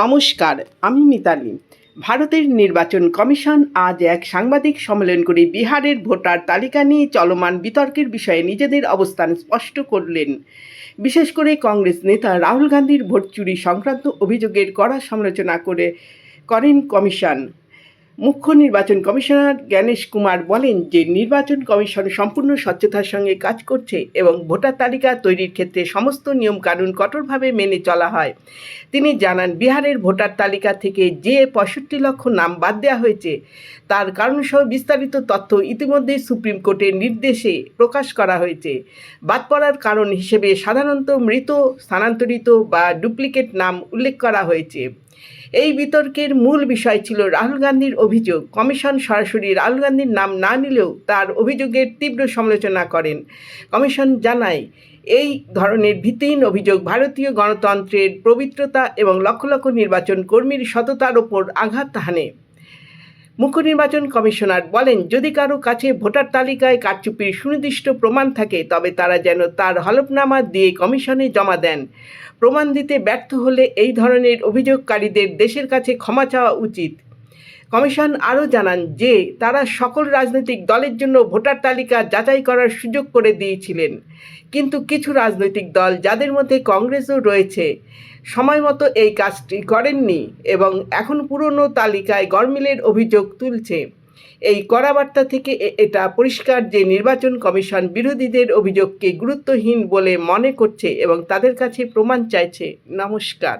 নমস্কার, আমি মিতালি। ভারতের নির্বাচন কমিশন আজ এক সাংবাদিক সম্মেলন করে বিহারের ভোটার তালিকা নিয়ে চলমান বিতর্কের বিষয়ে নিজেদের অবস্থান স্পষ্ট করলেন। বিশেষ করে কংগ্রেস নেতা রাহুল গান্ধীর ভোট চুরি সংক্রান্ত অভিযোগের কড়া সমালোচনা করে করেন কমিশন। মুখ্য নির্বাচন কমিশনার জ্ঞানেশ কুমার বলেন যে, নির্বাচন কমিশন সম্পূর্ণ স্বচ্ছতার সঙ্গে কাজ করছে এবং ভোটার তালিকা তৈরির ক্ষেত্রে সমস্ত নিয়মকানুন কঠোরভাবে মেনে চলা হয়। তিনি জানান, বিহারের ভোটার তালিকা থেকে যে পঁয়ষট্টি লক্ষ নাম বাদ দেওয়া হয়েছে, তার কারণসহ বিস্তারিত তথ্য ইতিমধ্যেই সুপ্রিম কোর্টের নির্দেশে প্রকাশ করা হয়েছে। বাদ পড়ার কারণ হিসেবে সাধারণত মৃত, স্থানান্তরিত বা ডুপ্লিকেট নাম উল্লেখ করা হয়েছে। এই বিতর্কের মূল বিষয় ছিল রাহুল গান্ধীর অভিযোগ। কমিশন সরাসরি রাহুল গান্ধীর নাম না নিলেও তার অভিযোগের তীব্র সমালোচনা করেন। কমিশন জানায়, এই ধরনের ভিত্তিহীন অভিযোগ ভারতীয় গণতন্ত্রের পবিত্রতা এবং লক্ষ লক্ষ নির্বাচন কর্মীর সততার ওপর আঘাত হানে। মুখ্য নির্বাচন কমিশনার বলেন, যদি কারও কাছে ভোটার তালিকায় কারচুপির সুনির্দিষ্ট প্রমাণ থাকে, তবে তারা যেন তার হলফনামা দিয়ে কমিশনে জমা দেন। প্রমাণ দিতে ব্যর্থ হলে এই ধরনের অভিযোগকারীদের দেশের কাছে ক্ষমা চাওয়া উচিত। কমিশন আরও জানান যে, তারা সকল রাজনৈতিক দলের জন্য ভোটার তালিকা যাচাই করার সুযোগ করে দিয়েছিলেন। কিন্তু কিছু রাজনৈতিক দল, যাদের মধ্যে কংগ্রেসও রয়েছে সময় মতো এই কাজটি করেননি এবং এখন পুরনো তালিকায় গরমিলের অভিযোগ তুলছে। এই কড়াবার্তা থেকে এ- এটা পরিষ্কার যে নির্বাচন কমিশন বিরোধীদের অভিযোগকে গুরুত্বহীন বলে মনে করছে এবং তাদের কাছে প্রমাণ চাইছে। নমস্কার।